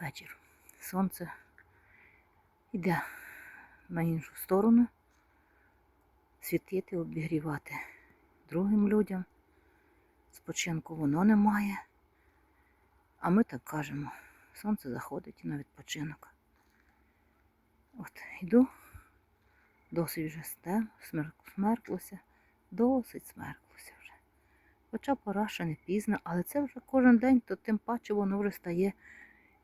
вечір. Сонце йде на іншу сторону, світити, обігрівати другим людям. Спочинку воно немає. А ми так кажемо, сонце заходить на відпочинок. От, йду, досить вже стем, смерклося, досить смерклося вже. Хоча пора ще не пізно, але це вже кожен день, то тим паче воно вже стає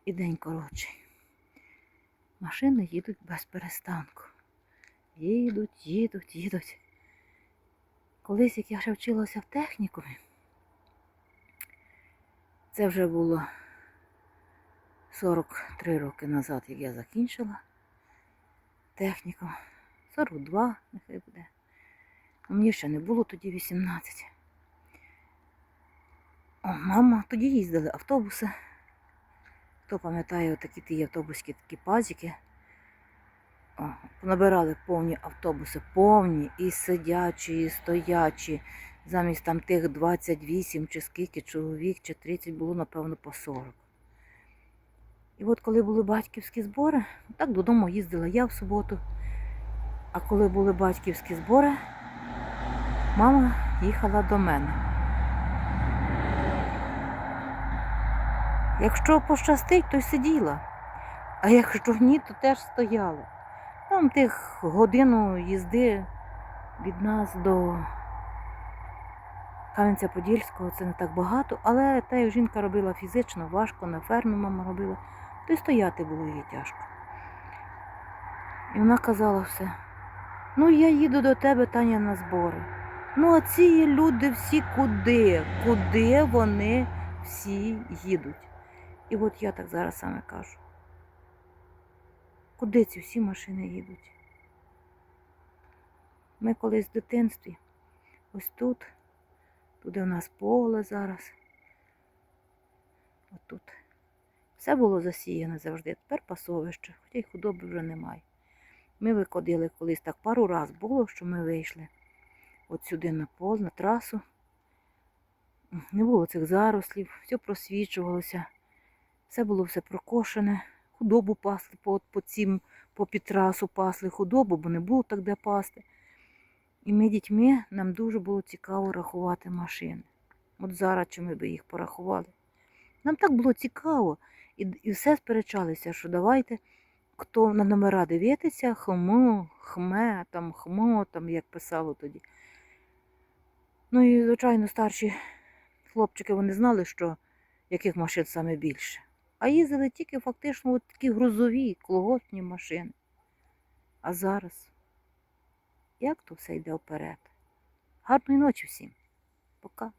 і день коротший. Машини їдуть без перестанку. Їдуть, їдуть, їдуть. Колись, як я ще вчилася в технікумі, це вже було 43 роки назад, як я закінчила технікум. 42, нехай буде. А Мені ще не було тоді 18. О, мама, тоді їздили автобуси. Хто пам'ятає такі ті автобуські такі пазики. О, набирали повні автобуси, повні і сидячі, і стоячі. Замість там тих 28 чи скільки чоловік, чи 30 було, напевно, по 40. І от коли були батьківські збори, так додому їздила я в суботу. А коли були батьківські збори, мама їхала до мене. Якщо пощастить, то й сиділа. А якщо ні, то теж стояла. Там тих годину їзди від нас до Кам'янця-Подільського це не так багато, але та як жінка робила фізично важко, на фермі мама робила, то й стояти було їй тяжко. І вона казала все. Ну, я їду до тебе, Таня, на збори. Ну, а ці люди всі куди? Куди вони всі їдуть? І от я так зараз саме кажу. Куди ці всі машини їдуть? Ми колись в дитинстві, ось тут, туди у нас поле зараз. От тут. Все було засіяне завжди. Тепер пасовище, хоча й худоби вже немає. Ми виходили колись так пару раз було, що ми вийшли от сюди на пол, на трасу. Не було цих зарослів, все просвічувалося, все було все прокошене, худобу пасли по, по цим, по під трасу пасли худобу, бо не було так де пасти. І ми дітьми нам дуже було цікаво рахувати машини. От зараз чи ми би їх порахували. Нам так було цікаво. І, і все сперечалися, що давайте, хто на номера дивитися, хмо, хме, там, хмо, там, як писало тоді. Ну і, звичайно, старші хлопчики вони знали, що яких машин саме більше. А їздили тільки фактично от такі грузові, колгоспні машини. А зараз як то все йде вперед? Гарної ночі всім. Пока.